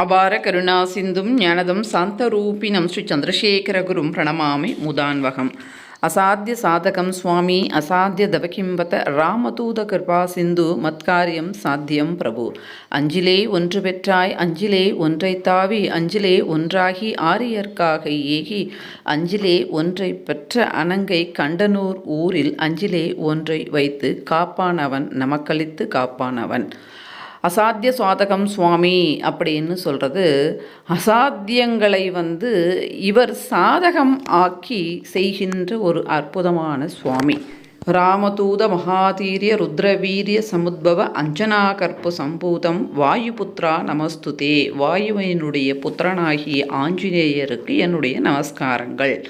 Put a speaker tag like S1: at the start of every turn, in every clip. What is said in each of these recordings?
S1: அபார கருணா சிந்தும் ஞானதம் சாந்தரூபிணம் ஸ்ரீ சந்திரசேகர குரும் பிரணமாமி முதான்வகம். அசாத்திய சாதகம் சுவாமி அசாத்திய தவகிம்பத ராமதூத கிருபா சிந்து மத்காரியம் சாத்தியம் பிரபு. அஞ்சிலே ஒன்று பெற்றாய் அஞ்சிலே ஒன்றை தாவி அஞ்சிலே ஒன்றாகி ஆரியர்க்காக ஏகி அஞ்சிலே ஒன்றை பெற்ற அனங்கை கண்டனூர் ஊரில் அஞ்சிலே ஒன்றை வைத்து காப்பானவன் நமக்களித்து காப்பானவன். அசாத்திய சுவாதகம் சுவாமி அப்படின்னு சொல்கிறது அசாத்தியங்களை வந்து இவர் சாதகம் ஆக்கி செய்கின்ற ஒரு அற்புதமான சுவாமி. ராமதூத மகாதீரிய ருத்ரவீரிய சமுத்பவ அஞ்சனாகற்பு சம்பூதம் வாயுபுத்ரா நமஸ்துதே. வாயுவினுடைய புத்திரனாகிய ஆஞ்சநேயருக்கு என்னுடைய நமஸ்காரங்கள்.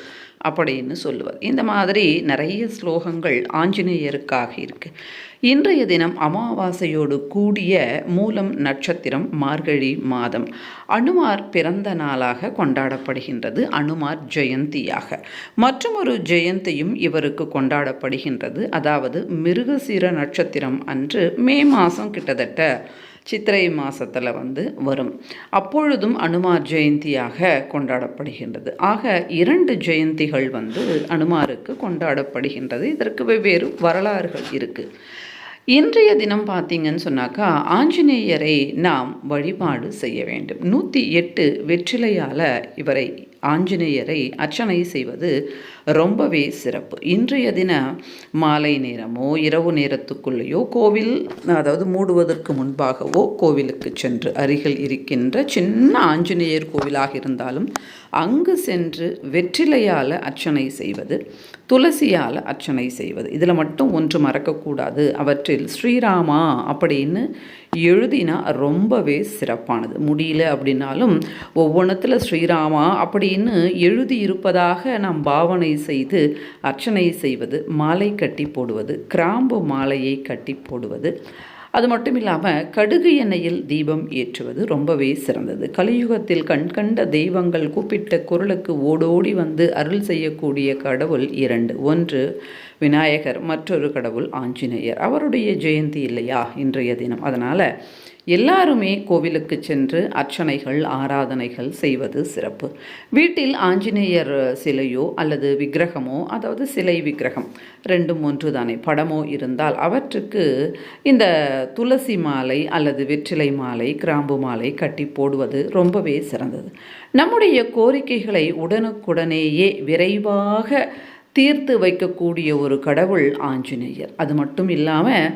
S1: அப்படின்னு சொல்லுவார். இந்த மாதிரி நிறைய ஸ்லோகங்கள் ஆஞ்சநேயருக்காக இருக்குது இன்றைய தினம் அமாவாசையோடு கூடிய மூலம் நட்சத்திரம் மார்கழி மாதம். அனுமார் பிறந்த நாளாக கொண்டாடப்படுகின்றது அனுமார் ஜெயந்தியாக. மற்றொரு ஜெயந்தியும் இவருக்கு கொண்டாடப்படுகின்றது அதாவது மிருகசீர நட்சத்திரம் அன்று மே மாதம் கிட்டத்தட்ட சித்திரை மாதத்தில் வந்து வரும். அப்பொழுதும் அனுமார் ஜெயந்தியாக கொண்டாடப்படுகின்றது. ஆக இரண்டு ஜெயந்திகள் வந்து அனுமாருக்கு கொண்டாடப்படுகின்றது. இதற்கு வெவ்வேறு வரலாறுகள் இருக்குது இன்றைய தினம் பார்த்தீங்கன்னு சொன்னாக்கா ஆஞ்சநேயரை நாம் வழிபாடு செய்ய வேண்டும். நூற்றி எட்டு வெற்றிலையால் இவரை ஆஞ்சநேயரை அர்ச்சனை செய்வது ரொம்பவே சிறப்பு. இன்றைய தின மாலை நேரமோ இரவு நேரத்துக்குள்ளேயோ கோவில் அதாவது மூடுவதற்கு முன்பாகவோ கோவிலுக்கு சென்று அருகில் இருக்கின்ற சின்ன ஆஞ்சநேயர் கோவிலாக இருந்தாலும் அங்கு சென்று வெற்றிலையால் அர்ச்சனை செய்வது துளசியால் அர்ச்சனை செய்வது இதில் மட்டும் ஒன்று மறக்கக்கூடாது. அவற்றில் ஸ்ரீராமா அப்படின்னு எழுதினா ரொம்பவே சிறப்பானது. முடியல அப்படின்னாலும் ஒவ்வொன்றத்தில் ஸ்ரீராமா அப்படி அப்படின்னு எழுதியிருப்பதாக நாம் பாவனை செய்து அர்ச்சனை செய்வது மாலை கட்டி போடுவது கிராம்பு மாலையை கட்டி போடுவது. அது மட்டும் இல்லாமல் கடுகு எண்ணெயில் தீபம் ஏற்றுவது ரொம்பவே சிறந்தது. கலியுகத்தில் கண்கண்ட தெய்வங்கள் கூப்பிட்ட குரலுக்கு ஓடோடி வந்து அருள் செய்யக்கூடிய கடவுள் இரண்டு. ஒன்று விநாயகர் மற்றொரு கடவுள் ஆஞ்சநேயர். அவருடைய ஜெயந்தி இல்லையா இன்றைய தினம். அதனால் எல்லாருமே கோவிலுக்கு சென்று அர்ச்சனைகள் ஆராதனைகள் செய்வது சிறப்பு. வீட்டில் ஆஞ்சநேயர் சிலையோ அல்லது விக்கிரகமோ அதாவது சிலை விக்கிரகம் ரெண்டும் ஒன்று தானே படமோ இருந்தால் அவற்றுக்கு இந்த துளசி மாலை அல்லது வெற்றிலை மாலை கிராம்பு மாலை கட்டி போடுவது ரொம்பவே சிறந்தது. நம்முடைய கோரிக்கைகளை உடனுக்குடனேயே விரைவாக தீர்த்து வைக்கக்கூடிய ஒரு கடவுள் ஆஞ்சநேயர். அது மட்டும் இல்லாமல்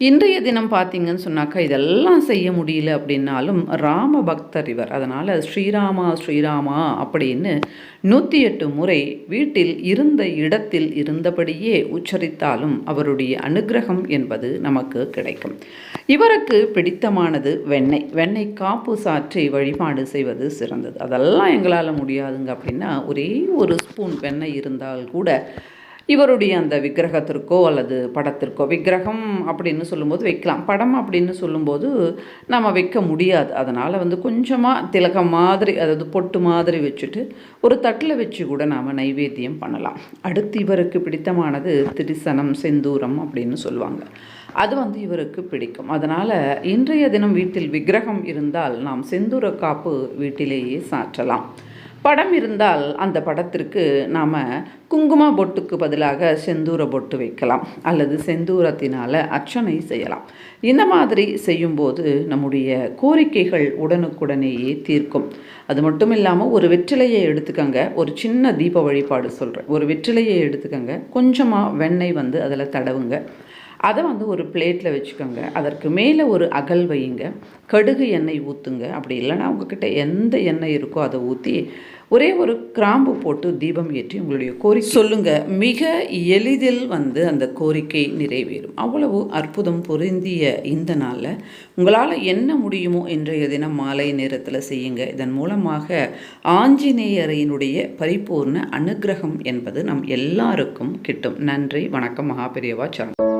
S1: இன்றைய தினம் பார்த்தீங்கன்னு சொன்னாக்கா இதெல்லாம் செய்ய முடியல அப்படின்னாலும் ராம பக்தர் இவர். அதனால் ஸ்ரீராமா ஸ்ரீராமா அப்படின்னு நூற்றி எட்டு முறை வீட்டில் இருந்த இடத்தில் இருந்தபடியே உச்சரித்தாலும் அவருடைய அனுகிரகம் என்பது நமக்கு கிடைக்கும். இவருக்கு பிடித்தமானது வெண்ணெய். வெண்ணெய் காப்பு சாற்றி வழிபாடு செய்வது சிறந்தது. அதெல்லாம் எங்களால் முடியாதுங்க அப்படின்னா ஒரே ஒரு ஸ்பூன் வெண்ணெய் இருந்தால் கூட இவருடைய அந்த விக்கிரகத்திற்கோ அல்லது படத்திற்கோ விக்கிரகம் அப்படின்னு சொல்லும்போது வைக்கலாம். படம் அப்படின்னு சொல்லும்போது நம்ம வைக்க முடியாது. அதனால் வந்து கொஞ்சமாக திலகம் மாதிரி அதாவது பொட்டு மாதிரி வச்சுட்டு ஒரு தட்டில் வச்சு கூட நாம் நைவேத்தியம் பண்ணலாம். அடுத்து இவருக்கு பிடித்தமானது திரிசனம் செந்தூரம் அப்படின்னு சொல்லுவாங்க. அது வந்து இவருக்கு பிடிக்கும். அதனால் இன்றைய தினம் வீட்டில் விக்கிரகம் இருந்தால் நாம் செந்தூர காப்பு வீட்டிலேயே சாற்றலாம். படம் இருந்தால் அந்த படத்திற்கு நாம் குங்கும பொட்டுக்கு பதிலாக செந்தூர பொட்டு வைக்கலாம் அல்லது செந்தூரத்தினால் அர்ச்சனை செய்யலாம். இந்த மாதிரி செய்யும்போது நம்முடைய கோரிக்கைகள் உடனுக்குடனேயே தீர்க்கும். அது மட்டும் இல்லாமல் ஒரு வெற்றிலையை எடுத்துக்கங்க. ஒரு சின்ன தீப வழிபாடு சொல்கிறேன் ஒரு வெற்றிலையை எடுத்துக்கங்க. கொஞ்சமாக வெண்ணெய் வந்து அதில் தடவுங்க. அதை வந்து ஒரு பிளேட்டில் வச்சுக்கோங்க. அதற்கு மேலே ஒரு அகல் வையுங்க. கடுகு எண்ணெய் ஊற்றுங்க அப்படி இல்லைன்னா உங்ககிட்ட எந்த எண்ணெய் இருக்கோ அதை ஊற்றி ஒரே ஒரு கிராம்பு போட்டு தீபம் ஏற்றி உங்களுடைய கோரிக்கை சொல்லுங்கள் மிக எளிதில் வந்து அந்த கோரிக்கை நிறைவேறும். அவ்வளவு அற்புதம் பொருந்திய இந்த நாளில் உங்களால் என்ன முடியுமோ இன்றைய தினம் மாலை நேரத்தில் செய்யுங்க. இதன் மூலமாக ஆஞ்சநேயரையினுடைய பரிபூர்ண அனுகிரகம் என்பது நம் எல்லாருக்கும் கிட்டும். நன்றி. வணக்கம். மகாபெரியவா சரணம்.